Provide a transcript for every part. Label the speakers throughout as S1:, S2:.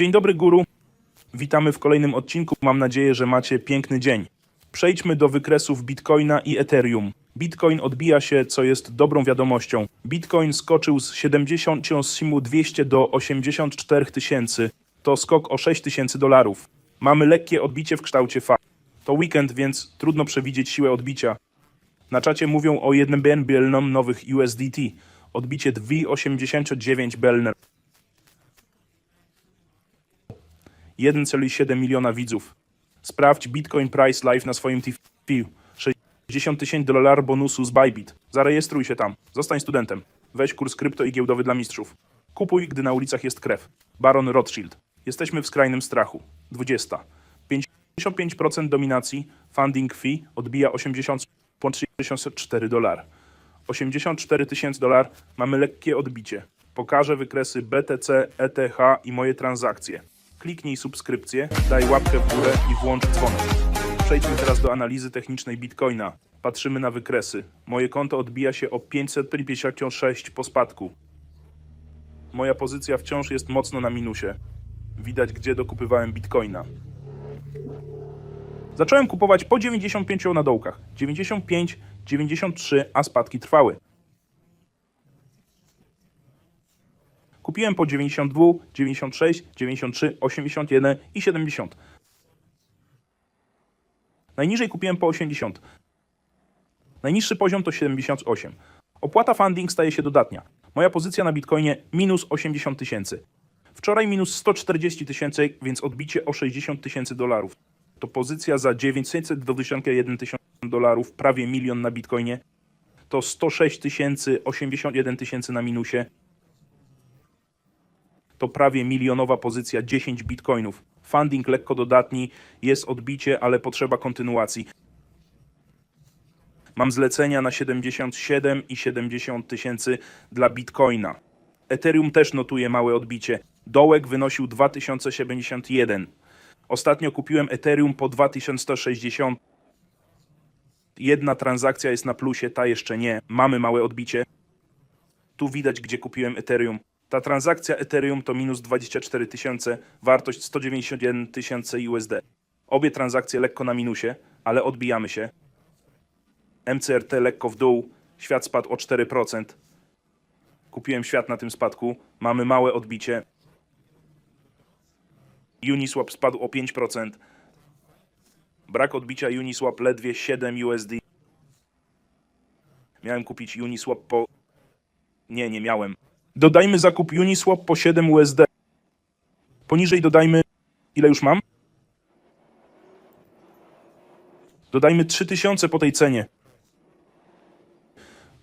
S1: Dzień dobry, guru. Witamy w kolejnym odcinku. Mam nadzieję, że macie piękny dzień. Przejdźmy do wykresów Bitcoina i Ethereum. Bitcoin odbija się, co jest dobrą wiadomością. Bitcoin skoczył z 70 simu 200 do 84 tysięcy. To skok o 6 tysięcy dolarów. Mamy lekkie odbicie w kształcie fal. To weekend, więc trudno przewidzieć siłę odbicia. Na czacie mówią o 1 bilnom nowych USDT. Odbicie 2,89 Belner. 1,7 miliona widzów. Sprawdź Bitcoin Price Live na swoim TV. 60 tysięcy dolarów bonusu z Bybit. Zarejestruj się tam. Zostań studentem. Weź kurs krypto i giełdowy dla mistrzów. Kupuj, gdy na ulicach jest krew. Baron Rothschild. Jesteśmy w skrajnym strachu. 20. 55% dominacji. Funding fee odbija 80 84 dolar. 84 tysięcy dolar. Mamy lekkie odbicie. Pokażę wykresy BTC, ETH i moje transakcje. Kliknij subskrypcję, daj łapkę w górę i włącz dzwonek. Przejdźmy teraz do analizy technicznej Bitcoina. Patrzymy na wykresy. Moje konto odbija się o 556 po spadku. Moja pozycja wciąż jest mocno na minusie. Widać, gdzie dokupywałem Bitcoina. Zacząłem kupować po 95 na dołkach. 95, 93, a spadki trwały. Kupiłem po 92, 96, 93, 81 i 70. Najniżej kupiłem po 80. Najniższy poziom to 78. Opłata funding staje się dodatnia. Moja pozycja na Bitcoinie minus 80 tysięcy. Wczoraj minus 140 tysięcy, więc odbicie o 60 tysięcy dolarów. To pozycja za 921 tysięcy dolarów, prawie milion na Bitcoinie. To 106 tysięcy, 81 tysięcy na minusie. To prawie milionowa pozycja, 10 bitcoinów. Funding lekko dodatni, jest odbicie, ale potrzeba kontynuacji. Mam zlecenia na 77 i 70 tysięcy dla bitcoina. Ethereum też notuje małe odbicie. Dołek wynosił 2071. Ostatnio kupiłem Ethereum po 2160. Jedna transakcja jest na plusie, ta jeszcze nie. Mamy małe odbicie. Tu widać, gdzie kupiłem Ethereum. Ta transakcja Ethereum to minus 24 tysiące, wartość 191 tysięcy USD. Obie transakcje lekko na minusie, ale odbijamy się. MCRT lekko w dół, świat spadł o 4%. Kupiłem świat na tym spadku, mamy małe odbicie. Uniswap spadł o 5%. Brak odbicia Uniswap ledwie 7 USD. Miałem kupić Uniswap po... Nie, nie miałem. Dodajmy zakup Uniswap po 7 USD. Poniżej dodajmy... Ile już mam? Dodajmy 3000 po tej cenie.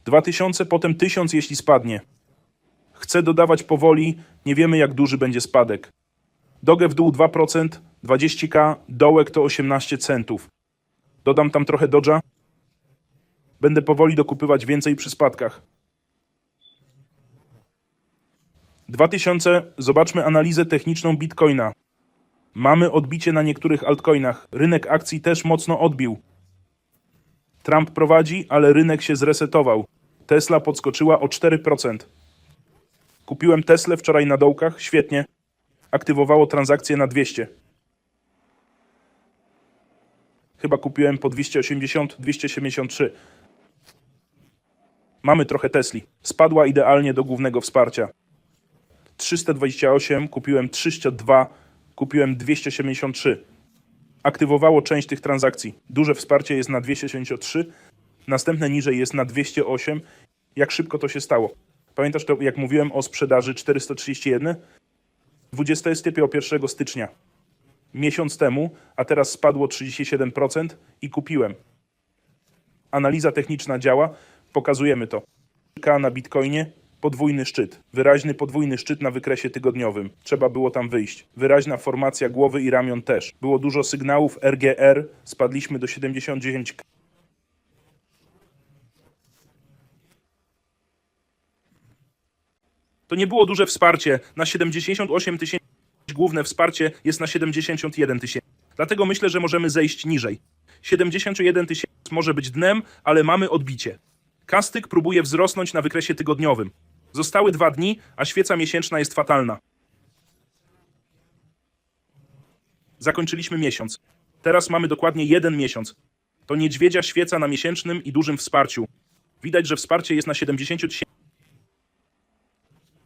S1: 2000, potem 1000 jeśli spadnie. Chcę dodawać powoli, nie wiemy jak duży będzie spadek. Dogę w dół 2%, 20k, dołek to 18 centów. Dodam tam trochę dodża. Będę powoli dokupywać więcej przy spadkach. 2000, zobaczmy analizę techniczną Bitcoina. Mamy odbicie na niektórych altcoinach. Rynek akcji też mocno odbił. Trump prowadzi, ale rynek się zresetował. Tesla podskoczyła o 4%. Kupiłem Teslę wczoraj na dołkach, świetnie. Aktywowało transakcję na 200. Chyba kupiłem po 280, 273. Mamy trochę Tesli. Spadła idealnie do głównego wsparcia. 328, kupiłem 302, kupiłem 273. Aktywowało część tych transakcji. Duże wsparcie jest na 273, następne niżej jest na 208. Jak szybko to się stało? Pamiętasz to, jak mówiłem o sprzedaży 431? 21 stycznia. Miesiąc temu, a teraz spadło 37% i kupiłem. Analiza techniczna działa, pokazujemy to. K na Bitcoinie, podwójny szczyt. Wyraźny podwójny szczyt na wykresie tygodniowym. Trzeba było tam wyjść. Wyraźna formacja głowy i ramion też. Było dużo sygnałów RGR, spadliśmy do 79. To nie było duże wsparcie. Na 78 tysięcy główne wsparcie jest na 71 tysięcy. Dlatego myślę, że możemy zejść niżej. 71 tysięcy może być dnem, ale mamy odbicie. Kastyk próbuje wzrosnąć na wykresie tygodniowym. Zostały dwa dni, a świeca miesięczna jest fatalna. Zakończyliśmy miesiąc. Teraz mamy dokładnie jeden miesiąc. To niedźwiedzia świeca na miesięcznym i dużym wsparciu. Widać, że wsparcie jest na 70 tysięcy.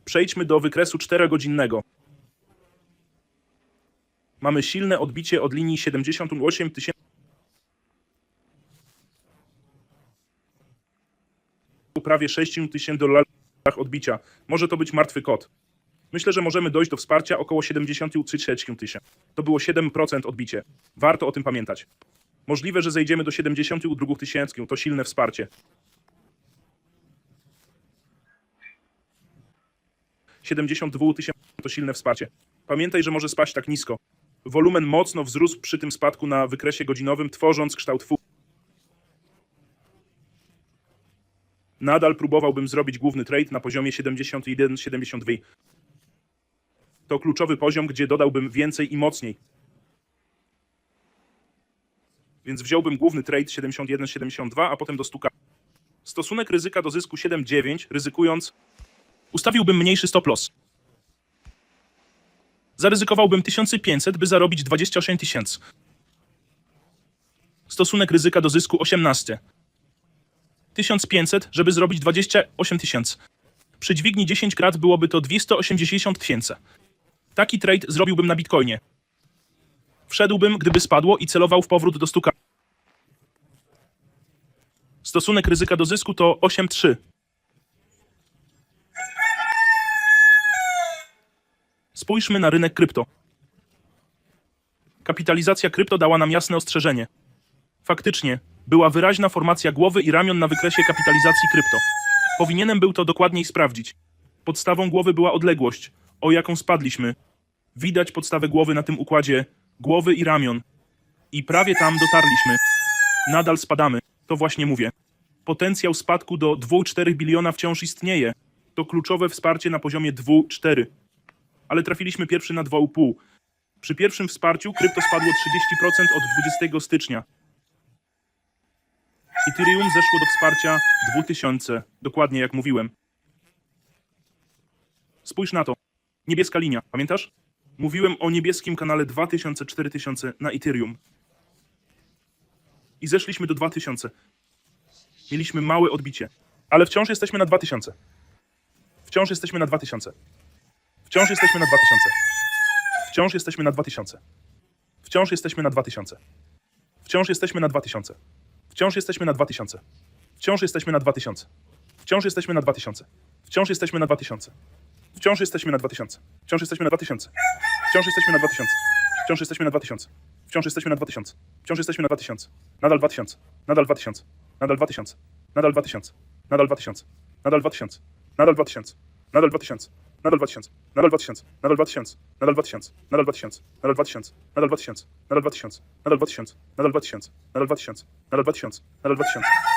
S1: Przejdźmy do wykresu 4-godzinnego. Mamy silne odbicie od linii 78 tysięcy. prawie 6 tysięcy dolarów odbicia. Może to być martwy kot. Myślę, że możemy dojść do wsparcia około 73 tysięcy. To było 7% odbicie. Warto o tym pamiętać. Możliwe, że zejdziemy do 72 tysięcy. To silne wsparcie. 72 tysięcy to silne wsparcie. Pamiętaj, że może spaść tak nisko. Wolumen mocno wzrósł przy tym spadku na wykresie godzinowym, tworząc kształt fu. Nadal próbowałbym zrobić główny trade na poziomie 71-72. To kluczowy poziom, gdzie dodałbym więcej i mocniej. Więc wziąłbym główny trade 71-72, a potem do stuka. Stosunek ryzyka do zysku 7,9, ryzykując, ustawiłbym mniejszy stop loss. Zaryzykowałbym 1500, by zarobić 28 tysięcy. Stosunek ryzyka do zysku 18. 1500, żeby zrobić 28 tysięcy. Przy dźwigni 10 krat byłoby to 280 tysięcy. Taki trade zrobiłbym na Bitcoinie. Wszedłbym, gdyby spadło i celował w powrót do stuka. Stosunek ryzyka do zysku to 8,3. Spójrzmy na rynek krypto. Kapitalizacja krypto dała nam jasne ostrzeżenie. Faktycznie, była wyraźna formacja głowy i ramion na wykresie kapitalizacji krypto. Powinienem był to dokładniej sprawdzić. Podstawą głowy była odległość, o jaką spadliśmy. Widać podstawę głowy na tym układzie głowy i ramion. I prawie tam dotarliśmy. Nadal spadamy, to właśnie mówię. Potencjał spadku do 2,4 biliona wciąż istnieje. To kluczowe wsparcie na poziomie 2,4. Ale trafiliśmy pierwszy na 2,5. Przy pierwszym wsparciu krypto spadło 30% od 20 stycznia. Ethereum zeszło do wsparcia 2000, dokładnie jak mówiłem. Spójrz na to. Niebieska linia, pamiętasz? Mówiłem o niebieskim kanale 2000-4000 na Ethereum. I zeszliśmy do 2000. Mieliśmy małe odbicie, ale wciąż jesteśmy na 2000. Wciąż jesteśmy na 2000. Wciąż jesteśmy na 2000. Wciąż jesteśmy na 2000. Wciąż jesteśmy na 2000. Wciąż jesteśmy na 2000. Wciąż jesteśmy na 2000. Wciąż jesteśmy na 2000. Wciąż jesteśmy na 2000. Wciąż jesteśmy na 2000. Wciąż jesteśmy na 2000. Wciąż jesteśmy na 2000. Wciąż jesteśmy na 2000. Wciąż jesteśmy na 2000. Wciąż jesteśmy na 2000. Wciąż jesteśmy na 2000. Nadal 2000. Nadal 2000. Nadal 2000. Nadal 2000. Nadal 2000. Nadal 2000. Nadal 2000. Nadal 2000. Nadal 2000. Nadal 2000. Nadal 2000. Nadal 2000. Nadal 2000. Nadal 2000. Nadal 2000. Nadal 2000. Nadal 2000.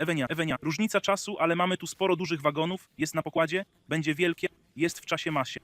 S1: Ewenia, Ewenia. Różnica czasu, ale mamy tu sporo dużych wagonów. Jest na pokładzie. Będzie wielkie. Jest w czasie masie.